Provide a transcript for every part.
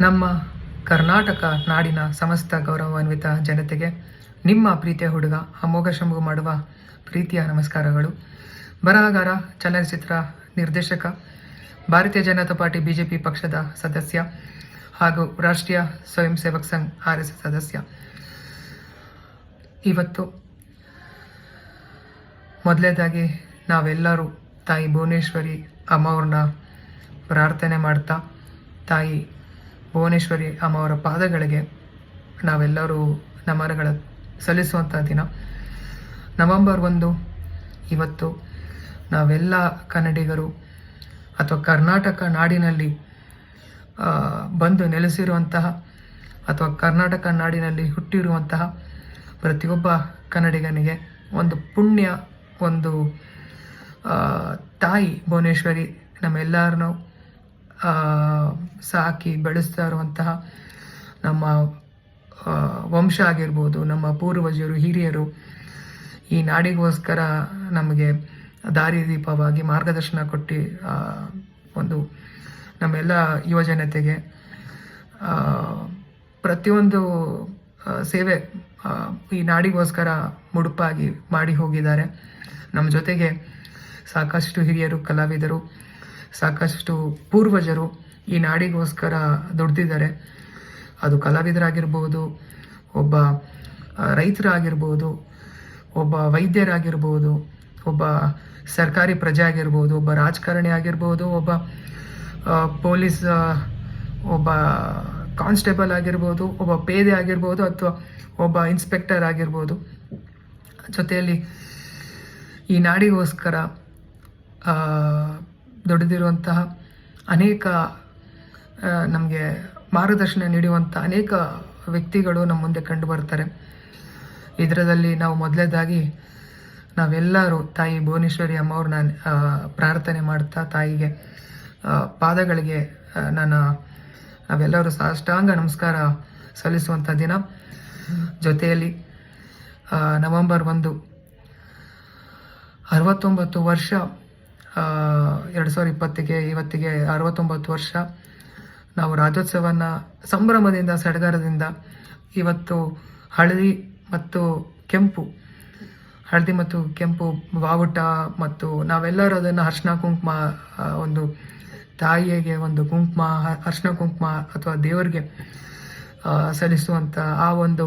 ನಮ್ಮ ಕರ್ನಾಟಕ ನಾಡಿನ ಸಮಸ್ತ ಗೌರವಾನ್ವಿತ ಜನತೆಗೆ ನಿಮ್ಮ ಪ್ರೀತಿಯ ಹುಡುಗ, ಅಮೋಘ ಶಂಭು ಮಾಡುವ ಪ್ರೀತಿಯ ನಮಸ್ಕಾರಗಳು. ಬರಹಗಾರ, ಚಲನಚಿತ್ರ ನಿರ್ದೇಶಕ, ಭಾರತೀಯ ಜನತಾ ಪಾರ್ಟಿ ಬಿಜೆಪಿ ಪಕ್ಷದ ಸದಸ್ಯ ಹಾಗೂ ರಾಷ್ಟ್ರೀಯ ಸ್ವಯಂ ಸೇವಕ್ ಸಂಘ ಆರ್ ಎಸ್ ಸದಸ್ಯ. ಇವತ್ತು ಮೊದಲನೇದಾಗಿ ನಾವೆಲ್ಲರೂ ತಾಯಿ ಭುವನೇಶ್ವರಿ ಅಮ್ಮವ್ರನ್ನ ಪ್ರಾರ್ಥನೆ ಮಾಡ್ತಾ ತಾಯಿ ಭುವನೇಶ್ವರಿ ಅಮ್ಮವರ ಪಾದಗಳಿಗೆ ನಾವೆಲ್ಲರೂ ನಮನಗಳ ಸಲ್ಲಿಸುವಂಥ ದಿನ. ನವೆಂಬರ್ ಒಂದು, ಇವತ್ತು ನಾವೆಲ್ಲ ಕನ್ನಡಿಗರು ಅಥವಾ ಕರ್ನಾಟಕ ನಾಡಿನಲ್ಲಿ ಬಂದು ನೆಲೆಸಿರುವಂತಹ ಅಥವಾ ಕರ್ನಾಟಕ ನಾಡಿನಲ್ಲಿ ಹುಟ್ಟಿರುವಂತಹ ಪ್ರತಿಯೊಬ್ಬ ಕನ್ನಡಿಗನಿಗೆ ಒಂದು ಪುಣ್ಯ, ಒಂದು ತಾಯಿ ಭುವನೇಶ್ವರಿ ನಮ್ಮೆಲ್ಲರನ್ನು ಸಾಕಿ ಬೆಳೆಸ್ತಾ ಇರುವಂತಹ ನಮ್ಮ ವಂಶ ಆಗಿರ್ಬೋದು, ನಮ್ಮ ಪೂರ್ವಜರು, ಹಿರಿಯರು ಈ ನಾಡಿಗೋಸ್ಕರ ನಮಗೆ ದಾರಿದೀಪವಾಗಿ ಮಾರ್ಗದರ್ಶನ ಕೊಟ್ಟು ಒಂದು ನಮ್ಮೆಲ್ಲ ಯುವಜನತೆಗೆ ಪ್ರತಿಯೊಂದು ಸೇವೆ ಈ ನಾಡಿಗೋಸ್ಕರ ಮುಡುಪಾಗಿ ಮಾಡಿ ಹೋಗಿದ್ದಾರೆ. ನಮ್ಮ ಜೊತೆಗೆ ಸಾಕಷ್ಟು ಹಿರಿಯರು, ಕಲಾವಿದರು ಸಾಕಷ್ಟು ಪೂರ್ವಜರು ಈ ನಾಡಿಗೋಸ್ಕರ ದುಡ್ದಿದ್ದಾರೆ. ಅದು ಕಲಾವಿದರಾಗಿರ್ಬೋದು, ಒಬ್ಬ ರೈತರಾಗಿರ್ಬೋದು, ಒಬ್ಬ ವೈದ್ಯರಾಗಿರ್ಬೋದು, ಒಬ್ಬ ಸರ್ಕಾರಿ ಪ್ರಜೆ ಆಗಿರ್ಬೋದು, ಒಬ್ಬ ರಾಜಕಾರಣಿ ಆಗಿರ್ಬೋದು, ಒಬ್ಬ ಪೊಲೀಸ್ ಒಬ್ಬ ಕಾನ್ಸ್ಟೇಬಲ್ ಆಗಿರ್ಬೋದು, ಒಬ್ಬ ಪೇದೆ ಆಗಿರ್ಬೋದು ಅಥವಾ ಒಬ್ಬ ಇನ್ಸ್ಪೆಕ್ಟರ್ ಆಗಿರ್ಬೋದು. ಜೊತೆಯಲ್ಲಿ ಈ ನಾಡಿಗೋಸ್ಕರ ದುಡಿದಿರುವಂತಹ ಅನೇಕ ನಮಗೆ ಮಾರ್ಗದರ್ಶನ ನೀಡುವಂಥ ಅನೇಕ ವ್ಯಕ್ತಿಗಳು ನಮ್ಮ ಮುಂದೆ ಕಂಡು ಬರ್ತಾರೆ ಇದರಲ್ಲಿ ನಾವು ಮೊದಲೇದಾಗಿ ನಾವೆಲ್ಲರೂ ತಾಯಿ ಭುವನೇಶ್ವರಿ ಅಮ್ಮವ್ರನ್ನ ನಾನು ಪ್ರಾರ್ಥನೆ ಮಾಡ್ತಾ ತಾಯಿಗೆ ಪಾದಗಳಿಗೆ ನಾನು ನಾವೆಲ್ಲರೂ ಸಾಷ್ಟಾಂಗ ನಮಸ್ಕಾರ ಸಲ್ಲಿಸುವಂಥ ದಿನ. ಜೊತೆಯಲ್ಲಿ ನವೆಂಬರ್ ಒಂದು, ಅರವತ್ತೊಂಬತ್ತು ವರ್ಷ ಎರಡು ಸಾವಿರದ ಇಪ್ಪತ್ತಿಗೆ, ಇವತ್ತಿಗೆ ಅರವತ್ತೊಂಬತ್ತು ವರ್ಷ. ನಾವು ರಾಜ್ಯೋತ್ಸವನ ಸಂಭ್ರಮದಿಂದ, ಸಡಗರದಿಂದ ಇವತ್ತು ಹಳದಿ ಮತ್ತು ಕೆಂಪು, ಹಳದಿ ಮತ್ತು ಕೆಂಪು ಬಾವುಟ ಮತ್ತು ನಾವೆಲ್ಲರೂ ಅದನ್ನು ಅರ್ಶಿನ ಕುಂಕುಮ ಒಂದು ತಾಯಿಗೆ ಒಂದು ಕುಂಕುಮ, ಅರ್ಶನ ಕುಂಕುಮ ಅಥವಾ ದೇವರಿಗೆ ಸಲ್ಲಿಸುವಂಥ ಆ ಒಂದು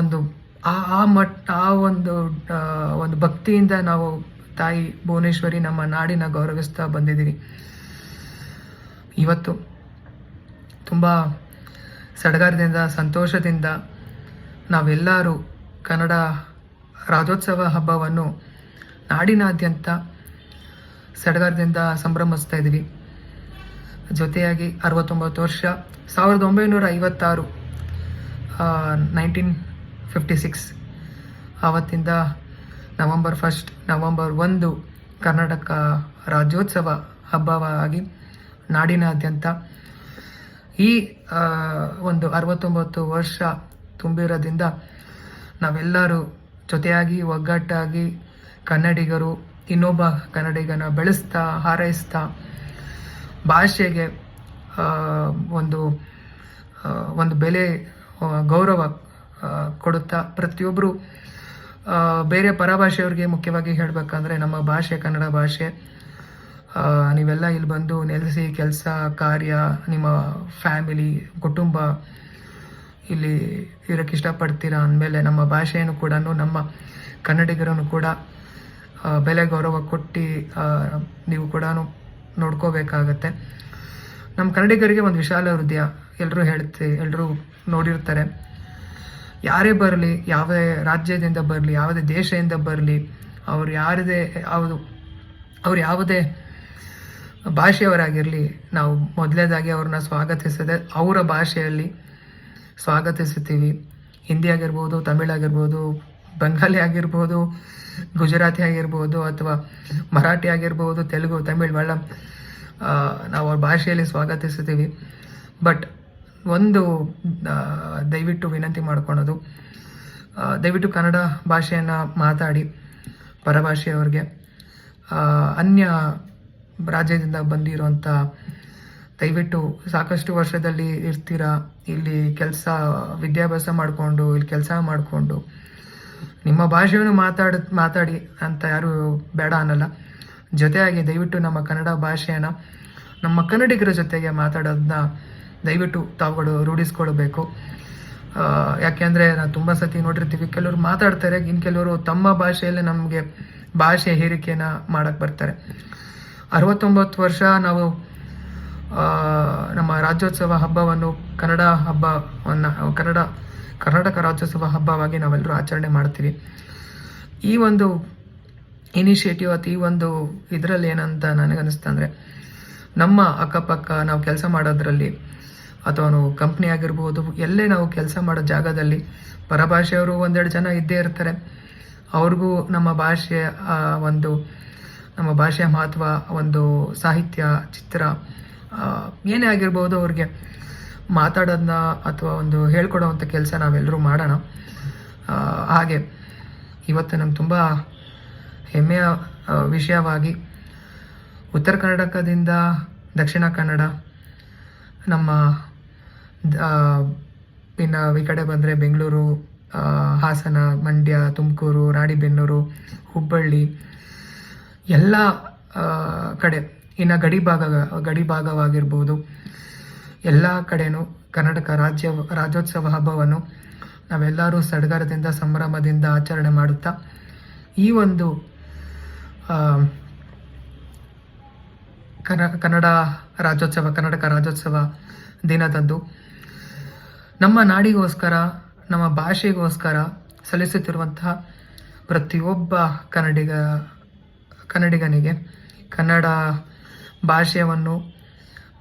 ಒಂದು, ಆ ಆ ಮಟ್, ಆ ಒಂದು ಒಂದು ಭಕ್ತಿಯಿಂದ ನಾವು ತಾಯಿ ಭುವನೇಶ್ವರಿ ನಮ್ಮ ನಾಡಿನ ಗೌರವಿಸ್ತಾ ಬಂದಿದ್ದೀವಿ. ಇವತ್ತು ತುಂಬ ಸಡಗರದಿಂದ, ಸಂತೋಷದಿಂದ ನಾವೆಲ್ಲರೂ ಕನ್ನಡ ರಾಜ್ಯೋತ್ಸವ ಹಬ್ಬವನ್ನು ನಾಡಿನಾದ್ಯಂತ ಸಡಗರದಿಂದ ಸಂಭ್ರಮಿಸ್ತಾ ಇದ್ದೀವಿ. ಜೊತೆಯಾಗಿ ಅರವತ್ತೊಂಬತ್ತು ವರ್ಷ, ಸಾವಿರದ ಒಂಬೈನೂರ ಐವತ್ತಾರು ನೈನ್ಟೀನ್ ಫಿಫ್ಟಿ ಸಿಕ್ಸ್ ಆವತ್ತಿಂದ ನವಂಬರ್ ಫಸ್ಟ್ ನವಂಬರ್ ಒಂದು, ಕರ್ನಾಟಕ ರಾಜ್ಯೋತ್ಸವ ಹಬ್ಬವಾಗಿ ನಾಡಿನಾದ್ಯಂತ ಈ ಒಂದು ಅರವತ್ತೊಂಬತ್ತು ವರ್ಷ ತುಂಬಿರೋದ್ರಿಂದ ನಾವೆಲ್ಲರೂ ಜೊತೆಯಾಗಿ, ಒಗ್ಗಟ್ಟಾಗಿ ಕನ್ನಡಿಗರು, ಇನ್ನೊಬ್ಬ ಕನ್ನಡಿಗನ ಬೆಳೆಸ್ತಾ, ಹಾರೈಸ್ತಾ, ಭಾಷೆಗೆ ಒಂದು ಒಂದು ಬೆಲೆ ಗೌರವ ಕೊಡುತ್ತಾ ಪ್ರತಿಯೊಬ್ಬರು ಬೇರೆ ಪರಭಾಷೆಯವ್ರಿಗೆ ಮುಖ್ಯವಾಗಿ ಹೇಳಬೇಕಂದ್ರೆ ನಮ್ಮ ಭಾಷೆ, ಕನ್ನಡ ಭಾಷೆ. ನೀವೆಲ್ಲ ಇಲ್ಲಿ ಬಂದು ನೆಲೆಸಿ ಕೆಲಸ, ಕಾರ್ಯ, ನಿಮ್ಮ ಫ್ಯಾಮಿಲಿ, ಕುಟುಂಬ ಇಲ್ಲಿ ಇರೋಕ್ಕೆ ಇಷ್ಟಪಡ್ತೀರಾ ಅಂದಮೇಲೆ ನಮ್ಮ ಭಾಷೆಯನ್ನು ಕೂಡ ನಮ್ಮ ಕನ್ನಡಿಗರನ್ನು ಕೂಡ ಬೆಲೆ ಗೌರವ ಕೊಟ್ಟು ನೀವು ಕೂಡ ನೋಡ್ಕೋಬೇಕಾಗತ್ತೆ. ನಮ್ಮ ಕನ್ನಡಿಗರಿಗೆ ಒಂದು ವಿಶಾಲ ಹೃದಯ. ಎಲ್ಲರೂ ಹೇಳ್ತಿ ಎಲ್ಲರೂ ನೋಡಿರ್ತಾರೆ. ಯಾರೇ ಬರಲಿ ಯಾವುದೇ ರಾಜ್ಯದಿಂದ ಬರಲಿ ಯಾವುದೇ ದೇಶದಿಂದ ಬರಲಿ ಅವ್ರು ಯಾರದೇ ಯಾವುದು ಅವ್ರು ಯಾವುದೇ ಭಾಷೆಯವರಾಗಿರಲಿ ನಾವು ಮೊದಲನೇದಾಗಿ ಅವ್ರನ್ನ ಸ್ವಾಗತಿಸದೆ ಅವರ ಭಾಷೆಯಲ್ಲಿ ಸ್ವಾಗತಿಸುತ್ತೀವಿ. ಹಿಂದಿ ಆಗಿರ್ಬೋದು ತಮಿಳ್ ಆಗಿರ್ಬೋದು ಬೆಂಗಾಲಿ ಆಗಿರ್ಬೋದು ಗುಜರಾತಿ ಆಗಿರ್ಬೋದು ಅಥವಾ ಮರಾಠಿ ಆಗಿರ್ಬೋದು ತೆಲುಗು ತಮಿಳ್ ಆ, ನಾವು ಅವ್ರ ಭಾಷೆಯಲ್ಲಿ ಸ್ವಾಗತಿಸುತ್ತೀವಿ. ಬಟ್ ಒಂದು ದಯವಿಟ್ಟು ವಿನಂತಿ ಮಾಡ್ಕೊಳೋದು. ದಯವಿಟ್ಟು ಕನ್ನಡ ಭಾಷೆಯನ್ನು ಮಾತಾಡಿ, ಪರಭಾಷೆಯವ್ರಿಗೆ. ಅನ್ಯ ರಾಜ್ಯದಿಂದ ಬಂದಿರುವಂಥ ದಯವಿಟ್ಟು ಸಾಕಷ್ಟು ವರ್ಷದಲ್ಲಿ ಇರ್ತೀರ? ಇಲ್ಲಿ ಕೆಲಸ, ವಿದ್ಯಾಭ್ಯಾಸ ಮಾಡಿಕೊಂಡು, ಇಲ್ಲಿ ಕೆಲಸ ಮಾಡಿಕೊಂಡು, ನಿಮ್ಮ ಭಾಷೆಯನ್ನು ಮಾತಾಡ, ಮಾತಾಡಿ ಅಂತ ಯಾರು ಬೇಡ ಅನ್ನಲ್ಲ. ಜೊತೆಯಾಗಿ ದಯವಿಟ್ಟು ನಮ್ಮ ಕನ್ನಡ ಭಾಷೆಯನ್ನು, ನಮ್ಮ ಕನ್ನಡಿಗರ ಜೊತೆಗೆ ಮಾತಾಡೋದನ್ನ ದಯವಿಟ್ಟು ತಾವುಗಳು ರೂಢಿಸ್ಕೊಳ್ಬೇಕು ಯಾಕೆಂದರೆ ನಾವು ತುಂಬ ಸತಿ ನೋಡಿರ್ತೀವಿ, ಕೆಲವರು ಮಾತಾಡ್ತಾರೆ ಇನ್ನು ಕೆಲವರು ತಮ್ಮ ಭಾಷೆಯಲ್ಲೇ ನಮಗೆ ಭಾಷೆ ಹೇರಿಕೆನ ಮಾಡಕ್ ಬರ್ತಾರೆ. ಅರವತ್ತೊಂಬತ್ತು ವರ್ಷ ನಾವು ನಮ್ಮ ರಾಜ್ಯೋತ್ಸವ ಹಬ್ಬವನ್ನು, ಕನ್ನಡ ಹಬ್ಬವನ್ನು, ಕನ್ನಡ, ಕರ್ನಾಟಕ ರಾಜ್ಯೋತ್ಸವ ಹಬ್ಬವಾಗಿ ನಾವೆಲ್ಲರೂ ಆಚರಣೆ ಮಾಡ್ತೀವಿ. ಈ ಒಂದು ಇನಿಷಿಯೇಟಿವ್ ಅಥವಾ ಈ ಒಂದು ಇದರಲ್ಲಿ ಏನಂತ ನನಗನ್ನಿಸ್ತಂದ್ರೆ ನಮ್ಮ ಅಕ್ಕಪಕ್ಕ ನಾವು ಕೆಲಸ ಮಾಡೋದ್ರಲ್ಲಿ ಅಥವಾ ನಾವು ಕಂಪ್ನಿ ಆಗಿರ್ಬೋದು, ಎಲ್ಲೇ ನಾವು ಕೆಲಸ ಮಾಡೋ ಜಾಗದಲ್ಲಿ ಪರಭಾಷೆಯವರು ಒಂದೆರಡು ಜನ ಇದ್ದೇ ಇರ್ತಾರೆ. ಅವ್ರಿಗೂ ನಮ್ಮ ಭಾಷೆಯ ಒಂದು, ನಮ್ಮ ಭಾಷೆಯ ಮಹತ್ವ, ಒಂದು ಸಾಹಿತ್ಯ, ಚಿತ್ರ ಏನೇ ಆಗಿರ್ಬೋದು ಅವ್ರಿಗೆ ಮಾತಾಡೋದನ್ನ ಅಥವಾ ಒಂದು ಹೇಳ್ಕೊಡೋವಂಥ ಕೆಲಸ ನಾವೆಲ್ಲರೂ ಮಾಡೋಣ. ಹಾಗೆ ಇವತ್ತು ನಮ್ಗೆ ತುಂಬ ಹೆಮ್ಮೆಯ ವಿಷಯವಾಗಿ ಉತ್ತರ ಕರ್ನಾಟಕದಿಂದ ದಕ್ಷಿಣ ಕನ್ನಡ ನಮ್ಮ ಇನ್ನು ಈ ಕಡೆ ಬಂದರೆ ಬೆಂಗಳೂರು ಹಾಸನ, ಮಂಡ್ಯ, ತುಮಕೂರು, ರಾಣಿಬೆನ್ನೂರು, ಹುಬ್ಬಳ್ಳಿ, ಎಲ್ಲ ಕಡೆ. ಇನ್ನು ಗಡಿ ಭಾಗ, ಗಡಿ ಭಾಗವಾಗಿರ್ಬೋದು. ಎಲ್ಲ ಕಡೆನೂ ಕರ್ನಾಟಕ ರಾಜ್ಯ, ರಾಜ್ಯೋತ್ಸವ ಹಬ್ಬವನ್ನು ನಾವೆಲ್ಲರೂ ಸಡಗರದಿಂದ, ಸಂಭ್ರಮದಿಂದ ಆಚರಣೆ ಮಾಡುತ್ತಾ, ಈ ಒಂದು ಕನ್ನಡ ರಾಜ್ಯೋತ್ಸವ, ಕರ್ನಾಟಕ ರಾಜ್ಯೋತ್ಸವ ದಿನದಂದು ನಮ್ಮ ನಾಡಿಗೋಸ್ಕರ, ನಮ್ಮ ಭಾಷೆಗೋಸ್ಕರ ಸಲ್ಲಿಸುತ್ತಿರುವಂತಹ ಪ್ರತಿಯೊಬ್ಬ ಕನ್ನಡಿಗ, ಕನ್ನಡಿಗನಿಗೆ ಕನ್ನಡ ಭಾಷೆಯನ್ನು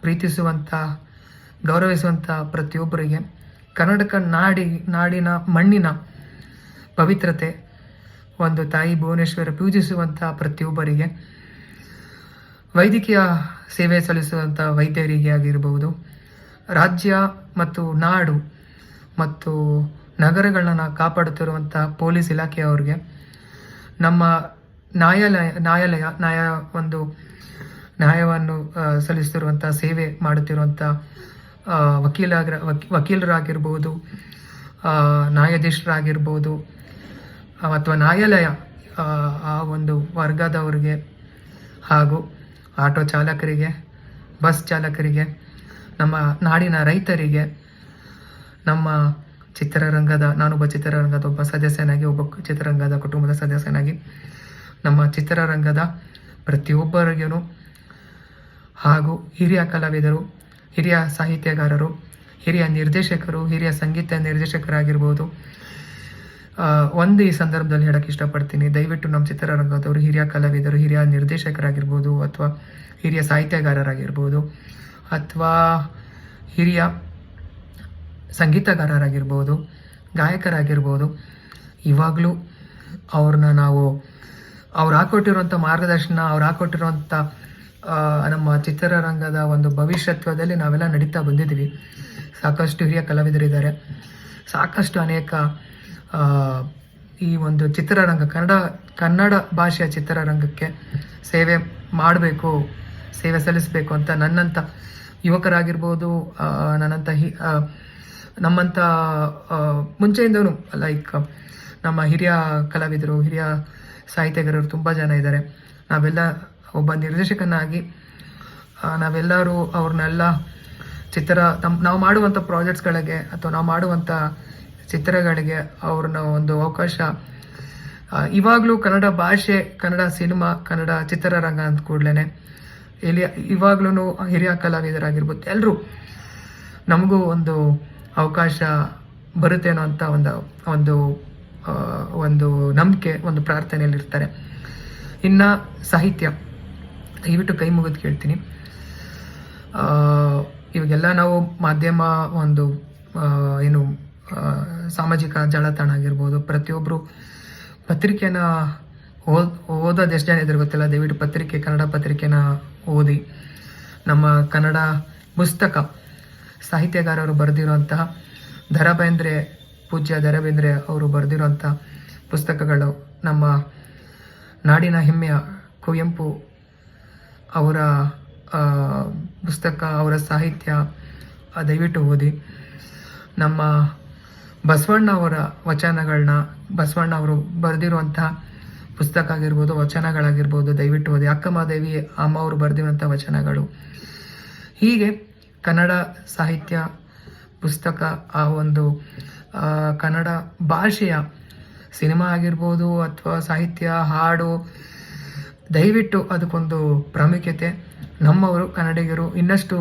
ಪ್ರೀತಿಸುವಂಥ, ಗೌರವಿಸುವಂಥ ಪ್ರತಿಯೊಬ್ಬರಿಗೆ ಕರ್ನಾಟಕ ನಾಡಿ, ನಾಡಿನ ಮಣ್ಣಿನ ಪವಿತ್ರತೆ, ಒಂದು ತಾಯಿ ಭುವನೇಶ್ವರ ಪೂಜಿಸುವಂಥ ಪ್ರತಿಯೊಬ್ಬರಿಗೆ ವೈದ್ಯಕೀಯ ಸೇವೆ ಸಲ್ಲಿಸುವಂಥ ವೈದ್ಯರಿಗೆ ಆಗಿರಬಹುದು ರಾಜ್ಯ ಮತ್ತು ನಾಡು ಮತ್ತು ನಗರಗಳನ್ನ ಕಾಪಾಡುತ್ತಿರುವಂಥ ಪೊಲೀಸ್ ಇಲಾಖೆಯವ್ರಿಗೆ ನಮ್ಮ ನ್ಯಾಯಾಲಯ ನ್ಯಾಯಾಲಯ, ನ್ಯಾಯ ಒಂದು ನ್ಯಾಯವನ್ನು ಸಲ್ಲಿಸ್ತಿರುವಂಥ ಸೇವೆ ಮಾಡುತ್ತಿರುವಂಥ ವಕೀಲಾಗ ವಕೀಲರ ವಕೀ- ವಕೀಲರಾಗಿರ್ಬೋದು ನ್ಯಾಯಾಧೀಶರಾಗಿರ್ಬೋದು ಅಥವಾ ನ್ಯಾಯಾಲಯ ಆ ಒಂದು ವರ್ಗದವರಿಗೆ ಹಾಗೂ ಆಟೋ ಚಾಲಕರಿಗೆ, ಬಸ್ ಚಾಲಕರಿಗೆ ನಮ್ಮ ನಾಡಿನ ರೈತರಿಗೆ, ನಮ್ಮ ಚಿತ್ರರಂಗದ, ನಾನೊಬ್ಬ ಚಿತ್ರರಂಗದ ಒಬ್ಬ ಸದಸ್ಯನಾಗಿ, ಒಬ್ಬ ಚಿತ್ರರಂಗದ ಕುಟುಂಬದ ಸದಸ್ಯನಾಗಿ, ನಮ್ಮ ಚಿತ್ರರಂಗದ ಪ್ರತಿಯೊಬ್ಬರಿಗೂ ಹಾಗೂ ಹಿರಿಯ ಕಲಾವಿದರು, ಹಿರಿಯ ಸಾಹಿತ್ಯಗಾರರು, ಹಿರಿಯ ನಿರ್ದೇಶಕರು, ಹಿರಿಯ ಸಂಗೀತ ನಿರ್ದೇಶಕರಾಗಿರ್ಬೋದು ಒಂದು ಈ ಸಂದರ್ಭದಲ್ಲಿ ಹೇಳಕ್ಕೆ ಇಷ್ಟಪಡ್ತೀನಿ. ದಯವಿಟ್ಟು ನಮ್ಮ ಚಿತ್ರರಂಗದವರು, ಹಿರಿಯ ಕಲಾವಿದರು, ಹಿರಿಯ ನಿರ್ದೇಶಕರಾಗಿರ್ಬೋದು ಅಥವಾ ಹಿರಿಯ ಸಾಹಿತ್ಯಗಾರರಾಗಿರ್ಬೋದು ಅಥವಾ ಹಿರಿಯ ಸಂಗೀತಗಾರರಾಗಿರ್ಬೋದು, ಗಾಯಕರಾಗಿರ್ಬೋದು, ಇವಾಗಲೂ ಅವ್ರನ್ನ ನಾವು ಅವ್ರು ಹಾಕೊಟ್ಟಿರುವಂಥ ಮಾರ್ಗದರ್ಶನ, ಅವ್ರು ಹಾಕೊಟ್ಟಿರುವಂಥ ನಮ್ಮ ಚಿತ್ರರಂಗದ ಒಂದು ಭವಿಷ್ಯತ್ವದಲ್ಲಿ ನಾವೆಲ್ಲ ನಡೀತಾ ಬಂದಿದ್ದೀವಿ. ಸಾಕಷ್ಟು ಹಿರಿಯ ಕಲಾವಿದರಿದ್ದಾರೆ. ಸಾಕಷ್ಟು ಅನೇಕ ಈ ಒಂದು ಚಿತ್ರರಂಗ, ಕನ್ನಡ ಕನ್ನಡ ಭಾಷೆಯ ಚಿತ್ರರಂಗಕ್ಕೆ ಸೇವೆ ಮಾಡಬೇಕು ಸೇವೆ ಸಲ್ಲಿಸಬೇಕು ಅಂತ ನನ್ನಂಥ ಯುವಕರಾಗಿರ್ಬೋದು ನನ್ನಂಥ ಹಿ ನಮ್ಮಂಥ ಮುಂಚೆಯಿಂದನೂ ಲೈಕ್ ನಮ್ಮ ಹಿರಿಯ ಕಲಾವಿದರು, ಹಿರಿಯ ಸಾಹಿತ್ಯಗಾರರು ತುಂಬ ಜನ ಇದ್ದಾರೆ. ನಾವೆಲ್ಲ ಒಬ್ಬ ನಿರ್ದೇಶಕನಾಗಿ ನಾವೆಲ್ಲರೂ ಅವ್ರನ್ನೆಲ್ಲ ಚಿತ್ರ ತಮ್ಮ ನಾವು ಮಾಡುವಂಥ ಪ್ರಾಜೆಕ್ಟ್ಸ್ಗಳಿಗೆ ಅಥವಾ ನಾವು ಮಾಡುವಂಥ ಚಿತ್ರಗಳಿಗೆ ಅವ್ರನ್ನ ಒಂದು ಅವಕಾಶ ಇವಾಗಲೂ ಕನ್ನಡ ಭಾಷೆ, ಕನ್ನಡ ಸಿನಿಮಾ, ಕನ್ನಡ ಚಿತ್ರರಂಗ ಅಂದ ಕೂಡಲೇ ಇಲ್ಲಿ ಇವಾಗ್ಲೂ ಹಿರಿಯ ಕಲಾವಿದರಾಗಿರ್ಬೋದು. ಎಲ್ಲರೂ ನಮಗೂ ಒಂದು ಅವಕಾಶ ಬರುತ್ತೇನೋ ಅಂತ ಒಂದು ಒಂದು ಒಂದು ನಂಬಿಕೆ, ಒಂದು ಪ್ರಾರ್ಥನೆಯಲ್ಲಿ ಇರ್ತಾರೆ ಇನ್ನ ಸಾಹಿತ್ಯ, ದಯವಿಟ್ಟು ಕೈ ಮುಗಿದು ಕೇಳ್ತೀನಿ. ಇವಾಗೆಲ್ಲ ನಾವು ಮಾಧ್ಯಮ ಒಂದು ಏನು ಸಾಮಾಜಿಕ ಜಾಲತಾಣ ಆಗಿರ್ಬೋದು ಪ್ರತಿಯೊಬ್ಬರು ಪತ್ರಿಕೆನ ಓದ್, ಓದೋದು ಎಷ್ಟು ಜನ ಇದ್ರೆ ಗೊತ್ತಿಲ್ಲ? ದಯವಿಟ್ಟು ಪತ್ರಿಕೆ, ಕನ್ನಡ ಪತ್ರಿಕೆನ ಓದಿ ನಮ್ಮ ಕನ್ನಡ ಪುಸ್ತಕ ಸಾಹಿತ್ಯಗಾರರು ಬರೆದಿರುವಂತಹ ದರಬೇಂದ್ರೆ ಪೂಜ್ಯ ದರಬೇಂದ್ರೆ ಅವರು ಬರೆದಿರುವಂಥ ಪುಸ್ತಕಗಳು ನಮ್ಮ ನಾಡಿನ ಹೆಮ್ಮೆಯ ಕುವೆಂಪು ಅವರ ಪುಸ್ತಕ, ಅವರ ಸಾಹಿತ್ಯ ದಯವಿಟ್ಟು ಓದಿ. ನಮ್ಮ ಬಸವಣ್ಣ ಅವರ ವಚನಗಳನ್ನ ಬಸವಣ್ಣ ಅವರು ಬರೆದಿರುವಂತಹ ಪುಸ್ತಕ ಆಗಿರ್ಬೋದು ವಚನಗಳಾಗಿರ್ಬೋದು, ದಯವಿಟ್ಟು ಓದಿ. ಅಕ್ಕಮಹಾದೇವಿ ಅಮ್ಮ ಅವರು ಬರೆದಿರುವಂಥ ವಚನಗಳು. ಹೀಗೆ ಕನ್ನಡ ಸಾಹಿತ್ಯ, ಪುಸ್ತಕ ಆ ಒಂದು ಕನ್ನಡ ಭಾಷೆಯ ಸಿನಿಮಾ ಆಗಿರ್ಬೋದು ಅಥವಾ ಸಾಹಿತ್ಯ, ಹಾಡು, ದಯವಿಟ್ಟು ಅದಕ್ಕೊಂದು ಪ್ರಾಮುಖ್ಯತೆ. ನಮ್ಮವರು ಕನ್ನಡಿಗರು ಇನ್ನಷ್ಟು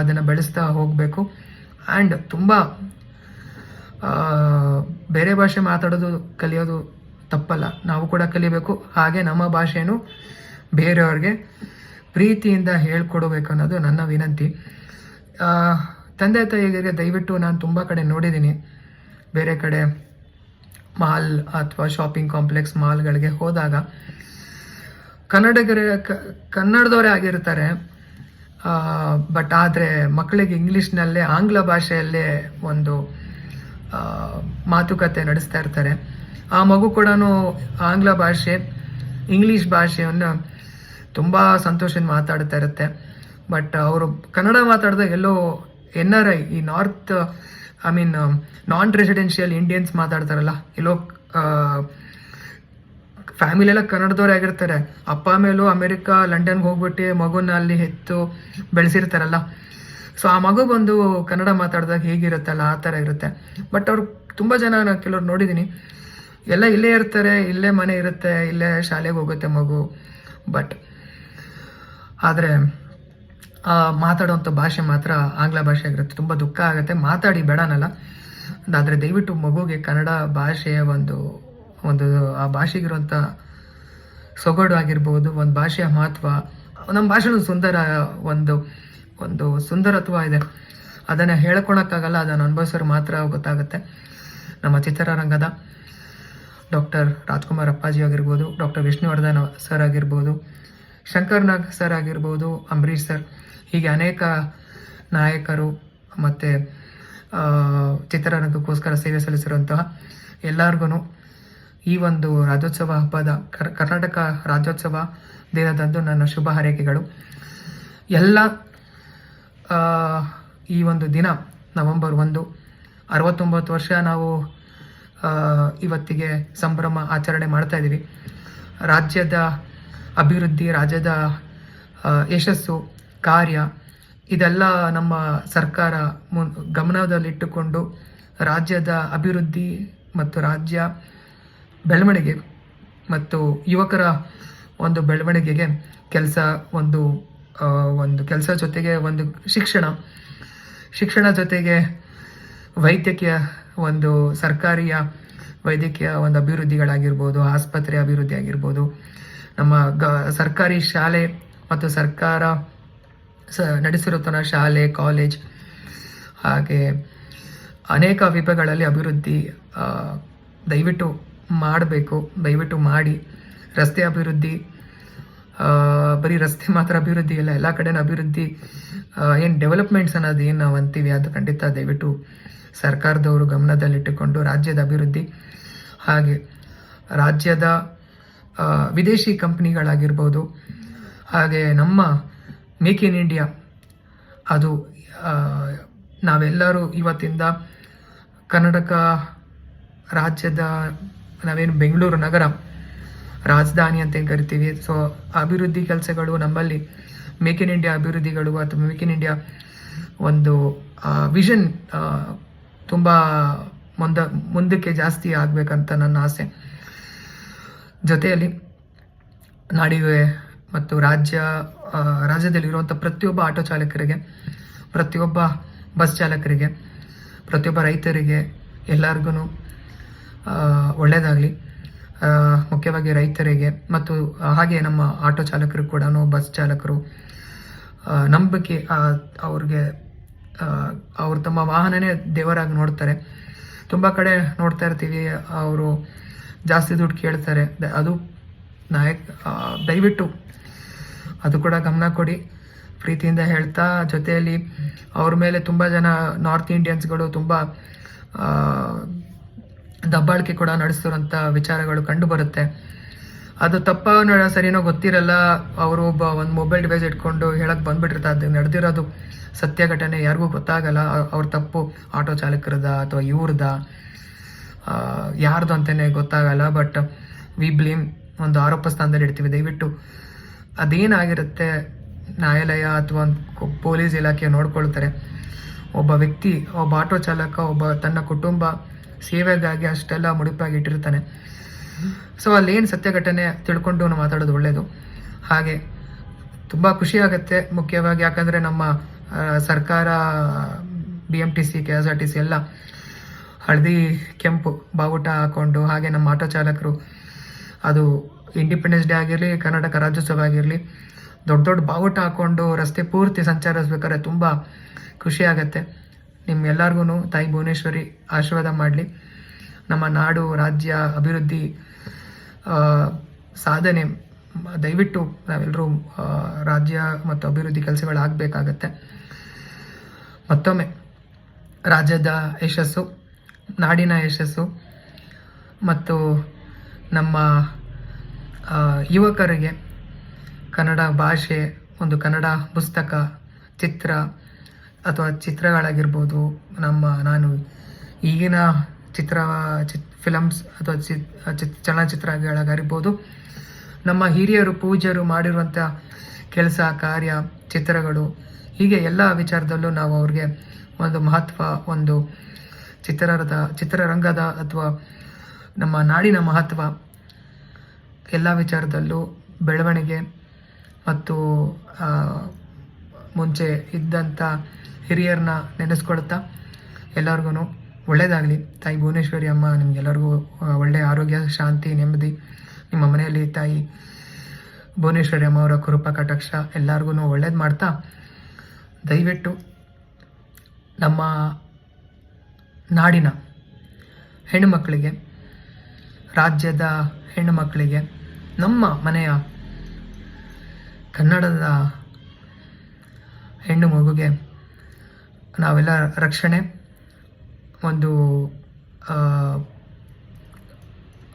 ಅದನ್ನು ಬೆಳೆಸ್ತಾ ಹೋಗಬೇಕು. ಆ್ಯಂಡ್ ತುಂಬ ಬೇರೆ ಭಾಷೆ ಮಾತಾಡೋದು, ಕಲಿಯೋದು ತಪ್ಪಲ್ಲ. ನಾವು ಕೂಡ ಕಲಿಬೇಕು. ಹಾಗೆ ನಮ್ಮ ಭಾಷೆಯನ್ನು ಬೇರೆಯವ್ರಿಗೆ ಪ್ರೀತಿಯಿಂದ ಹೇಳ್ಕೊಡ್ಬೇಕು ಅನ್ನೋದು ನನ್ನ ವಿನಂತಿ. ತಂದೆ ತಾಯಿಗೆ ದಯವಿಟ್ಟು ನಾನು ತುಂಬ ಕಡೆ ನೋಡಿದ್ದೀನಿ. ಬೇರೆ ಕಡೆ ಮಾಲ್ ಅಥವಾ ಶಾಪಿಂಗ್ ಕಾಂಪ್ಲೆಕ್ಸ್ ಮಾಲ್ಗಳಿಗೆ ಹೋದಾಗ ಕನ್ನಡಿಗರ ಕನ್ನಡದವರೇ ಆಗಿರ್ತಾರೆ. ಬಟ್ ಆದರೆ ಮಕ್ಕಳಿಗೆ ಇಂಗ್ಲೀಷ್ನಲ್ಲೇ, ಆಂಗ್ಲ ಭಾಷೆಯಲ್ಲೇ ಒಂದು ಮಾತುಕತೆ ನಡೆಸ್ತಾ ಇರ್ತಾರೆ. ಆ ಮಗು ಕೂಡ ಆಂಗ್ಲ ಭಾಷೆ, ಇಂಗ್ಲೀಷ್ ಭಾಷೆಯನ್ನು ತುಂಬ ಸಂತೋಷದಿಂದ ಮಾತಾಡ್ತಾ ಇರುತ್ತೆ. ಬಟ್ ಅವರು ಕನ್ನಡ ಮಾತಾಡಿದಾಗ ಎಲ್ಲೋ ಎನ್ ಆರ್ ಐ ಈ north, I mean non residential Indians ಮಾತಾಡ್ತಾರಲ್ಲ, ಎಲ್ಲೋ ಫ್ಯಾಮಿಲಿ ಎಲ್ಲ ಕನ್ನಡದವ್ರೇ ಆಗಿರ್ತಾರೆ. ಅಪ್ಪ ಮೇಲೂ ಅಮೆರಿಕ, ಲಂಡನ್ಗೆ ಹೋಗ್ಬಿಟ್ಟು ಮಗುನ ಅಲ್ಲಿ ಹೆತ್ತು ಬೆಳೆಸಿರ್ತಾರಲ್ಲ. ಸೊ ಆ ಮಗು ಬಂದು ಕನ್ನಡ ಮಾತಾಡಿದಾಗ ಹೇಗಿರುತ್ತಲ್ಲ, ಆ ಥರ ಇರುತ್ತೆ. ಬಟ್ ಅವ್ರು ತುಂಬ ಜನ ನಾನು ಕೆಲವ್ರು ನೋಡಿದ್ದೀನಿ ಎಲ್ಲ ಇಲ್ಲೇ ಇರ್ತಾರೆ, ಇಲ್ಲೇ ಮನೆ ಇರುತ್ತೆ, ಇಲ್ಲೇ ಶಾಲೆಗೆ ಹೋಗುತ್ತೆ ಮಗು. ಬಟ್ ಆದರೆ ಮಾತಾಡುವಂಥ ಭಾಷೆ ಮಾತ್ರ ಆಂಗ್ಲ ಭಾಷೆ ಆಗಿರುತ್ತೆ, ತುಂಬ ದುಃಖ ಆಗುತ್ತೆ. ಮಾತಾಡಿ ಬೇಡನಲ್ಲ. ಆದರೆ ದಯವಿಟ್ಟು ಮಗುಗೆ ಕನ್ನಡ ಭಾಷೆಯ ಒಂದು ಒಂದು ಆ ಭಾಷೆಗಿರುವಂಥ ಸೊಗಡು ಆಗಿರ್ಬೋದು, ಒಂದು ಭಾಷೆಯ ಮಹತ್ವ ನಮ್ಮ ಭಾಷೆನೂ ಸುಂದರ ಒಂದು ಒಂದು ಸುಂದರತ್ವ ಇದೆ. ಅದನ್ನು ಹೇಳ್ಕೊಳಕ್ಕಾಗಲ್ಲ ಅದನ್ನು ಅನುಭವಿಸೋರು ಮಾತ್ರ ಗೊತ್ತಾಗುತ್ತೆ. ನಮ್ಮ ಚಿತ್ರರಂಗದ ಡಾಕ್ಟರ್ ರಾಜ್ಕುಮಾರ್ ಅಪ್ಪಾಜಿ ಆಗಿರ್ಬೋದು, ಡಾಕ್ಟರ್ ವಿಷ್ಣುವರ್ಧನ್ ಸರ್ ಆಗಿರ್ಬೋದು, ಶಂಕರ್ ನಾಗ್ ಸರ್ ಆಗಿರ್ಬೋದು, ಅಂಬರೀಷ್ ಸರ್, ಹೀಗೆ ಅನೇಕ ನಾಯಕರು ಮತ್ತು ಚಿತ್ರರಂಗಕ್ಕೋಸ್ಕರ ಸೇವೆ ಸಲ್ಲಿಸಿರುವಂತಹ ಎಲ್ಲರಿಗೂ ಈ ಒಂದು ರಾಜ್ಯೋತ್ಸವ ಹಬ್ಬದ ಕರ್- ಕರ್ನಾಟಕ ರಾಜ್ಯೋತ್ಸವ ದಿನದಂದು ನನ್ನ ಶುಭ ಹಾರೈಕೆಗಳು. ಎಲ್ಲ ಈ ಒಂದು ದಿನ ನವೆಂಬರ್ ಒಂದು, ಅರವತ್ತೊಂಬತ್ತು ವರ್ಷ ನಾವು ಇವತ್ತಿಗೆ ಸಂಭ್ರಮ ಆಚರಣೆ ಮಾಡ್ತಾ ಇದ್ದೀವಿ. ರಾಜ್ಯದ ಅಭಿವೃದ್ಧಿ, ರಾಜ್ಯದ ಯಶಸ್ಸು, ಕಾರ್ಯ, ಇದೆಲ್ಲ ನಮ್ಮ ಸರ್ಕಾರ ಮುನ್ ಗಮನದಲ್ಲಿಟ್ಟುಕೊಂಡು ರಾಜ್ಯದ ಅಭಿವೃದ್ಧಿ ಮತ್ತು ರಾಜ್ಯ ಬೆಳವಣಿಗೆ ಮತ್ತು ಯುವಕರ ಒಂದು ಬೆಳವಣಿಗೆಗೆ ಕೆಲಸ ಒಂದು ಒಂದು ಕೆಲಸ ಜೊತೆಗೆ ಒಂದು ಶಿಕ್ಷಣ ಶಿಕ್ಷಣ ಜೊತೆಗೆ ವೈದ್ಯಕೀಯ ಒಂದು ಸರ್ಕಾರಿಯ ವೈದ್ಯಕೀಯ ಒಂದು ಅಭಿವೃದ್ಧಿಗಳಾಗಿರ್ಬೋದು, ಆಸ್ಪತ್ರೆ ಅಭಿವೃದ್ಧಿ ಆಗಿರ್ಬೋದು, ನಮ್ಮ ಗ, ಸರ್ಕಾರಿ ಶಾಲೆ ಮತ್ತು ಸರ್ಕಾರ ಸ ನಡೆಸಿರುತ್ತ ಶಾಲೆ, ಕಾಲೇಜ್, ಹಾಗೆ ಅನೇಕ ವಿಭಾಗಗಳಲ್ಲಿ ಅಭಿವೃದ್ಧಿ ದಯವಿಟ್ಟು ಮಾಡಬೇಕು, ದಯವಿಟ್ಟು ಮಾಡಿ. ರಸ್ತೆ ಅಭಿವೃದ್ಧಿ ಬರೀ ರಸ್ತೆ ಮಾತ್ರ ಅಭಿವೃದ್ಧಿ ಇಲ್ಲ ಎಲ್ಲ ಕಡೆನೂ ಅಭಿವೃದ್ಧಿ ಏನು ಡೆವಲಪ್ಮೆಂಟ್ಸ್ ಅನ್ನೋದು ಏನು ನಾವು ಅಂತೀವಿ ಅದು ಖಂಡಿತ ದಯವಿಟ್ಟು ಸರ್ಕಾರದವರು ಗಮನದಲ್ಲಿಟ್ಟುಕೊಂಡು ರಾಜ್ಯದ ಅಭಿವೃದ್ಧಿ ಹಾಗೆ ರಾಜ್ಯದ ವಿದೇಶಿ ಕಂಪ್ನಿಗಳಾಗಿರ್ಬೋದು, ಹಾಗೆ ನಮ್ಮ ಮೇಕ್ ಇನ್ ಇಂಡಿಯಾ, ಅದು ನಾವೆಲ್ಲರೂ ಇವತ್ತಿಂದ ಕರ್ನಾಟಕ ರಾಜ್ಯದ, ನಾವೇನು ಬೆಂಗಳೂರು ನಗರ ರಾಜಧಾನಿ ಅಂತ ಏನು ಕರಿತೀವಿ, ಸೊ ಅಭಿವೃದ್ಧಿ ಕೆಲಸಗಳು ನಮ್ಮಲ್ಲಿ ಮೇಕ್ ಇನ್ ಇಂಡಿಯಾ ಅಭಿವೃದ್ಧಿಗಳು ಅಥವಾ ಮೇಕ್ ಇನ್ ಇಂಡಿಯಾ ಒಂದು ವಿಷನ್ ತುಂಬ ಮುಂದ, ಮುಂದಕ್ಕೆ ಜಾಸ್ತಿ ಆಗಬೇಕಂತ ನನ್ನ ಆಸೆ. ಜೊತೆಯಲ್ಲಿ ನಾಡಿವೆ ಮತ್ತು ರಾಜ್ಯ ರಾಜ್ಯದಲ್ಲಿರುವಂಥ ಪ್ರತಿಯೊಬ್ಬ ಆಟೋ ಚಾಲಕರಿಗೆ, ಪ್ರತಿಯೊಬ್ಬ ಬಸ್ ಚಾಲಕರಿಗೆ, ಪ್ರತಿಯೊಬ್ಬ ರೈತರಿಗೆ ಎಲ್ಲರಿಗೂ ಒಳ್ಳೆಯದಾಗಲಿ ಮುಖ್ಯವಾಗಿ ರೈತರಿಗೆ ಮತ್ತು ಹಾಗೆ ನಮ್ಮ ಆಟೋ ಚಾಲಕರು ಕೂಡ ಬಸ್ ಚಾಲಕರು ನಂಬಿಕೆ ಅವ್ರಿಗೆ ಅವ್ರು ತಮ್ಮ ವಾಹನನೇ ದೇವರಾಗಿ ನೋಡ್ತಾರೆ. ತುಂಬ ಕಡೆ ನೋಡ್ತಾ ಇರ್ತೀವಿ, ಅವರು ಜಾಸ್ತಿ ದುಡ್ಡು ಕೇಳ್ತಾರೆ. ಅದು ನಾಯಕ್ ದಯವಿಟ್ಟು ಅದು ಕೂಡ ಗಮನ ಕೊಡಿ. ಪ್ರೀತಿಯಿಂದ ಹೇಳ್ತಾ, ಜೊತೆಯಲ್ಲಿ ಅವ್ರ ಮೇಲೆ ತುಂಬ ಜನ ನಾರ್ತ್ ಇಂಡಿಯನ್ಸ್ಗಳು ತುಂಬ ದಬ್ಬಾಳಿಕೆ ಕೂಡ ನಡೆಸ್ತಿರೋಂಥ ವಿಚಾರಗಳು ಕಂಡು ಬರುತ್ತೆ. ಅದು ತಪ್ಪ ಸರಿನೋ ಗೊತ್ತಿರಲ್ಲ. ಅವರು ಒಬ್ಬ ಒಂದು ಮೊಬೈಲ್ ಡಿವೈಸ್ ಇಟ್ಕೊಂಡು ಹೇಳಕ್ ಬಂದ್ಬಿಟ್ಟಿರ್ತಾರೆ ಅದು ನಡೆದಿರೋದು ಸತ್ಯ ಘಟನೆ, ಯಾರಿಗೂ ಗೊತ್ತಾಗಲ್ಲ. ಅವ್ರ ತಪ್ಪು. ಆಟೋ ಚಾಲಕರದ ಅಥವಾ ಇವ್ರದ? ಯಾರ್ದು ಅಂತಾನೆ ಗೊತ್ತಾಗಲ್ಲ. ಬಟ್ ವಿ ಬ್ಲೇಮ್ ಒಂದು ಆರೋಪ ಸ್ಥಾನದಲ್ಲಿ ಇಡ್ತೀವಿ. ದಯವಿಟ್ಟು ಅದೇನಾಗಿರುತ್ತೆ? ನ್ಯಾಯಾಲಯ ಅಥವಾ ಒಂದು ಪೊಲೀಸ್ ಇಲಾಖೆ ನೋಡ್ಕೊಳ್ತಾರೆ. ಒಬ್ಬ ವ್ಯಕ್ತಿ, ಒಬ್ಬ ಆಟೋ ಚಾಲಕ, ಒಬ್ಬ ತನ್ನ ಕುಟುಂಬ ಸೇವೆಗಾಗಿ ಅಷ್ಟೆಲ್ಲ ಮುಡಿಪಾಗಿ ಇಟ್ಟಿರ್ತಾನೆ ಸೊ ಅಲ್ಲೇನು ಸತ್ಯ ಘಟನೆ ತಿಳ್ಕೊಂಡು ನಾವು ಮಾತಾಡೋದು ಒಳ್ಳೆಯದು ಹಾಗೆ ತುಂಬ ಖುಷಿ ಆಗುತ್ತೆ ಮುಖ್ಯವಾಗಿ, ಯಾಕಂದರೆ ನಮ್ಮ ಸರ್ಕಾರ B M T C K S R T C ಎಲ್ಲ ಹಳದಿ ಕೆಂಪು ಬಾವುಟ ಹಾಕೊಂಡು, ಹಾಗೆ ನಮ್ಮ ಆಟೋ ಚಾಲಕರು, ಅದು ಇಂಡಿಪೆಂಡೆನ್ಸ್ ಡೇ ಆಗಿರಲಿ, ಕರ್ನಾಟಕ ರಾಜ್ಯೋತ್ಸವ ಆಗಿರಲಿ, ದೊಡ್ಡ ದೊಡ್ಡ ಬಾವುಟ ಹಾಕೊಂಡು ರಸ್ತೆ ಪೂರ್ತಿ ಸಂಚರಿಸ್ಬೇಕಾದ್ರೆ ತುಂಬ ಖುಷಿ ಆಗುತ್ತೆ. ನಿಮ್ಗೆಲ್ಲರಿಗೂ ತಾಯಿ ಭುವನೇಶ್ವರಿ ಆಶೀರ್ವಾದ ಮಾಡಲಿ. ನಮ್ಮ ನಾಡು, ರಾಜ್ಯ ಅಭಿವೃದ್ಧಿ ಸಾಧನೆ, ದಯವಿಟ್ಟು ನಾವೆಲ್ಲರೂ ರಾಜ್ಯ ಮತ್ತು ಅಭಿವೃದ್ಧಿ ಕೆಲಸಗಳಾಗಬೇಕಾಗತ್ತೆ. ಮತ್ತೊಮ್ಮೆ, ರಾಜ್ಯದ ಯಶಸ್ಸು, ನಾಡಿನ ಯಶಸ್ಸು ಮತ್ತು ನಮ್ಮ ಯುವಕರಿಗೆ ಕನ್ನಡ ಭಾಷೆ, ಒಂದು ಕನ್ನಡ ಪುಸ್ತಕ, ಚಿತ್ರ ಅಥವಾ ಚಿತ್ರಗಳಾಗಿರ್ಬೋದು. ನಮ್ಮ, ನಾನು ಈಗಿನ ಚಿತ್ರ, ಚಿತ್ ಫಿಲಮ್ಸ್ ಅಥವಾ ಚಿತ್ ಚಿತ್ ಚಲನಚಿತ್ರಗಳಾಗಿರ್ಬೋದು ನಮ್ಮ ಹಿರಿಯರು, ಪೂಜ್ಯರು ಮಾಡಿರುವಂಥ ಕೆಲಸ, ಕಾರ್ಯ, ಚಿತ್ರಗಳು, ಹೀಗೆ ಎಲ್ಲ ವಿಚಾರದಲ್ಲೂ ನಾವು ಅವ್ರಿಗೆ ಒಂದು ಮಹತ್ವ, ಒಂದು ಚಿತ್ರರದ, ಚಿತ್ರರಂಗದ ಅಥವಾ ನಮ್ಮ ನಾಡಿನ ಮಹತ್ವ ಎಲ್ಲ ವಿಚಾರದಲ್ಲೂ ಬೆಳವಣಿಗೆ ಮತ್ತು ಮುಂಚೆ ಇದ್ದಂಥ ಹಿರಿಯರನ್ನ ನೆನೆಸ್ಕೊಳ್ತಾ ಎಲ್ಲರಿಗೂ ಒಳ್ಳೆಯದಾಗಲಿ ತಾಯಿ ಭುವನೇಶ್ವರಿ ಅಮ್ಮ, ನಿಮಗೆಲ್ಲರಿಗೂ ಒಳ್ಳೆಯ ಆರೋಗ್ಯ, ಶಾಂತಿ, ನೆಮ್ಮದಿ. ನಿಮ್ಮ ಮನೆಯಲ್ಲಿ ತಾಯಿ ಭುವನೇಶ್ವರಿ ಅಮ್ಮ ಅವರ ಕೃಪಾ, ಕಟಾಕ್ಷ ಎಲ್ಲರಿಗೂ ಒಳ್ಳೇದು ಮಾಡ್ತಾ ದಯವಿಟ್ಟು ನಮ್ಮ ನಾಡಿನ ಹೆಣ್ಣುಮಕ್ಕಳಿಗೆ ರಾಜ್ಯದ ಹೆಣ್ಣುಮಕ್ಕಳಿಗೆ ನಮ್ಮ ಮನೆಯ ಕನ್ನಡದ ಹೆಣ್ಣು ಮಗುಗೆ ನಾವೆಲ್ಲ ರಕ್ಷಣೆ ಒಂದು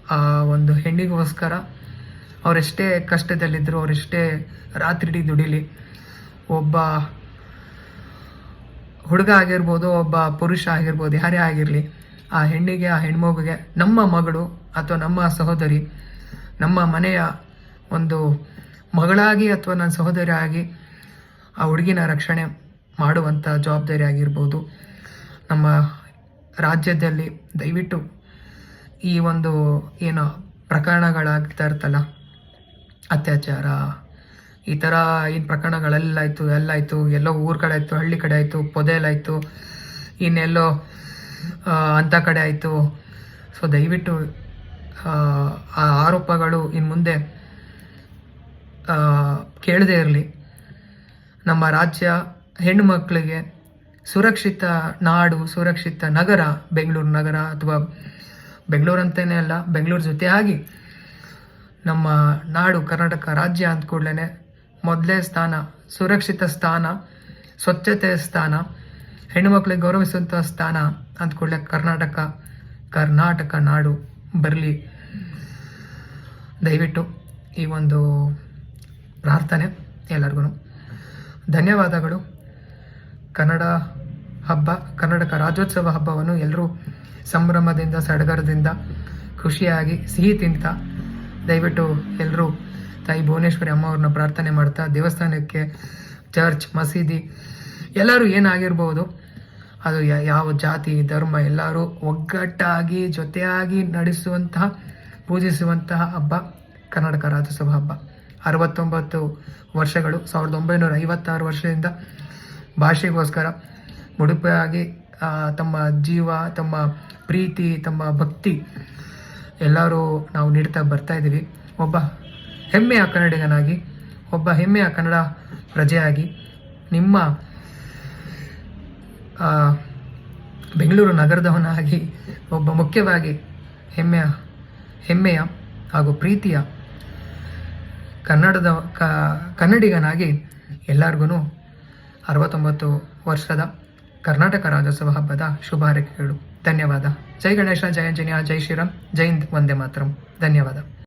ಆ, ಒಂದು ಹೆಣ್ಣಿಗೋಸ್ಕರ ಅವರೆಷ್ಟೇ ಕಷ್ಟದಲ್ಲಿದ್ದರು ಅವರೆಷ್ಟೇ ರಾತ್ರಿ ದುಡಿಲಿ ಒಬ್ಬ ಹುಡುಗ ಆಗಿರ್ಬೋದು ಒಬ್ಬ ಪುರುಷ ಆಗಿರ್ಬೋದು ಯಾರೇ ಆಗಿರಲಿ ಆ ಹೆಣ್ಣಿಗೆ ಆ ಹೆಣ್ಮಗುಗೆ ನಮ್ಮ ಮಗಳು ಅಥವಾ ನಮ್ಮ ಸಹೋದರಿ ನಮ್ಮ ಮನೆಯ ಒಂದು ಮಗಳಾಗಿ ಅಥವಾ ನನ್ನ ಸಹೋದರಿ ಆಗಿ ಆ ಹುಡುಗಿನ ರಕ್ಷಣೆ ಮಾಡುವಂಥ ಜವಾಬ್ದಾರಿ ಆಗಿರ್ಬೋದು. ನಮ್ಮ ರಾಜ್ಯದಲ್ಲಿ ದಯವಿಟ್ಟು ಈ ಒಂದು ಏನು ಪ್ರಕರಣಗಳಾಗ್ತಾ ಇರ್ತಲ್ಲ ಅತ್ಯಾಚಾರ ಈ ಥರ ಏನು ಪ್ರಕರಣಗಳೆಲ್ಲ ಆಯಿತು ಎಲ್ಲ ಊರ ಕಡೆ ಆಯಿತು ಹಳ್ಳಿ ಕಡೆ ಆಯಿತು ಪೊದೆಲಾಯಿತು ಇನ್ನೆಲ್ಲೋ ಅಂಥ ಕಡೆ ಆಯಿತು. ಸೊ ದಯವಿಟ್ಟು ಆ, ಆರೋಪಗಳು ಇನ್ನು ಮುಂದೆ ಕೇಳದೇ ಇರಲಿ. ನಮ್ಮ ರಾಜ್ಯ ಹೆಣ್ಣು ಮಕ್ಕಳಿಗೆ ಸುರಕ್ಷಿತ ನಾಡು, ಸುರಕ್ಷಿತ ನಗರ, ಬೆಂಗಳೂರು ನಗರ ಅಥವಾ ಬೆಂಗಳೂರು ಅಂತಲೇ ಅಲ್ಲ, ಬೆಂಗಳೂರು ಜೊತೆಯಾಗಿ ನಮ್ಮ ನಾಡು ಕರ್ನಾಟಕ ರಾಜ್ಯ ಅಂತ ಕೂಡಲೇ ಮೊದಲೇ ಸ್ಥಾನ, ಸುರಕ್ಷಿತ ಸ್ಥಾನ ಸ್ವಚ್ಛತೆಯ ಸ್ಥಾನ ಹೆಣ್ಣುಮಕ್ಳಿಗೆ ಗೌರವಿಸುವಂಥ ಸ್ಥಾನ ಅಂತ ಕೂಡಲೇ ಕರ್ನಾಟಕ ಕರ್ನಾಟಕ ನಾಡು ಬರಲಿ. ದಯವಿಟ್ಟು ಈ ಒಂದು ಪ್ರಾರ್ಥನೆ ಎಲ್ಲರಿಗೂ ಧನ್ಯವಾದಗಳು. ಕನ್ನಡ ಹಬ್ಬ, ಕನ್ನಡಕ ರಾಜ್ಯೋತ್ಸವ ಹಬ್ಬವನ್ನು ಎಲ್ಲರೂ ಸಂಭ್ರಮದಿಂದ, ಸಡಗರದಿಂದ ಖುಷಿಯಾಗಿ, ಸಿಹಿ ತಿಂತ ದಯವಿಟ್ಟು ಎಲ್ಲರೂ ತಾಯಿ ಭುವನೇಶ್ವರಿ ಅಮ್ಮವ್ರನ್ನ ಪ್ರಾರ್ಥನೆ ಮಾಡ್ತಾ, ದೇವಸ್ಥಾನಕ್ಕೆ ಚರ್ಚ್, ಮಸೀದಿ ಎಲ್ಲರೂ ಏನಾಗಿರ್ಬೋದು, ಅದು ಯಾವ ಜಾತಿ, ಧರ್ಮ, ಎಲ್ಲರೂ ಒಗ್ಗಟ್ಟಾಗಿ, ಜೊತೆಯಾಗಿ ನಡೆಸುವಂತಹ, ಪೂಜಿಸುವಂತಹ ಹಬ್ಬ ಕರ್ನಾಟಕ ರಾಜ್ಯೋತ್ಸವ ಹಬ್ಬ. ಅರವತ್ತೊಂಬತ್ತು ವರ್ಷಗಳು, ಸಾವಿರದ ಒಂಬೈನೂರ ಐವತ್ತಾರು ವರ್ಷದಿಂದ ಭಾಷೆಗೋಸ್ಕರ ಮುಡುಪಾಗಿ ತಮ್ಮ ಜೀವ, ತಮ್ಮ ಪ್ರೀತಿ, ತಮ್ಮ ಭಕ್ತಿ ಎಲ್ಲರೂ ನಾವು ನೀಡ್ತಾ ಬರ್ತಾ ಇದ್ದೀವಿ. ಒಬ್ಬ ಹೆಮ್ಮೆಯ ಕನ್ನಡಿಗನಾಗಿ, ಒಬ್ಬ ಹೆಮ್ಮೆಯ ಕನ್ನಡ ಪ್ರಜೆಯಾಗಿ ನಿಮ್ಮ ಬೆಂಗಳೂರು ನಗರದವನಾಗಿ ಒಬ್ಬ ಮುಖ್ಯವಾಗಿ ಹೆಮ್ಮೆಯ ಹೆಮ್ಮೆಯ ಹಾಗೂ ಪ್ರೀತಿಯ ಕನ್ನಡದ ಕನ್ನಡಿಗನಾಗಿ ಎಲ್ಲರಿಗೂ ಅರವತ್ತೊಂಬತ್ತು ವರ್ಷದ ಕರ್ನಾಟಕ ರಾಜ್ಯೋತ್ಸವ ಹಬ್ಬದ ಶುಭ ಹಾರೈಕೆಗಳು ಧನ್ಯವಾದ. ಜೈ ಗಣೇಶ ಜಯ ಅಂಜನಿಯ ಜೈ ಶ್ರೀರಾಮ್. ಜೈ ಹಿಂದ್, ವಂದೇ ಮಾತರಂ. ಧನ್ಯವಾದ.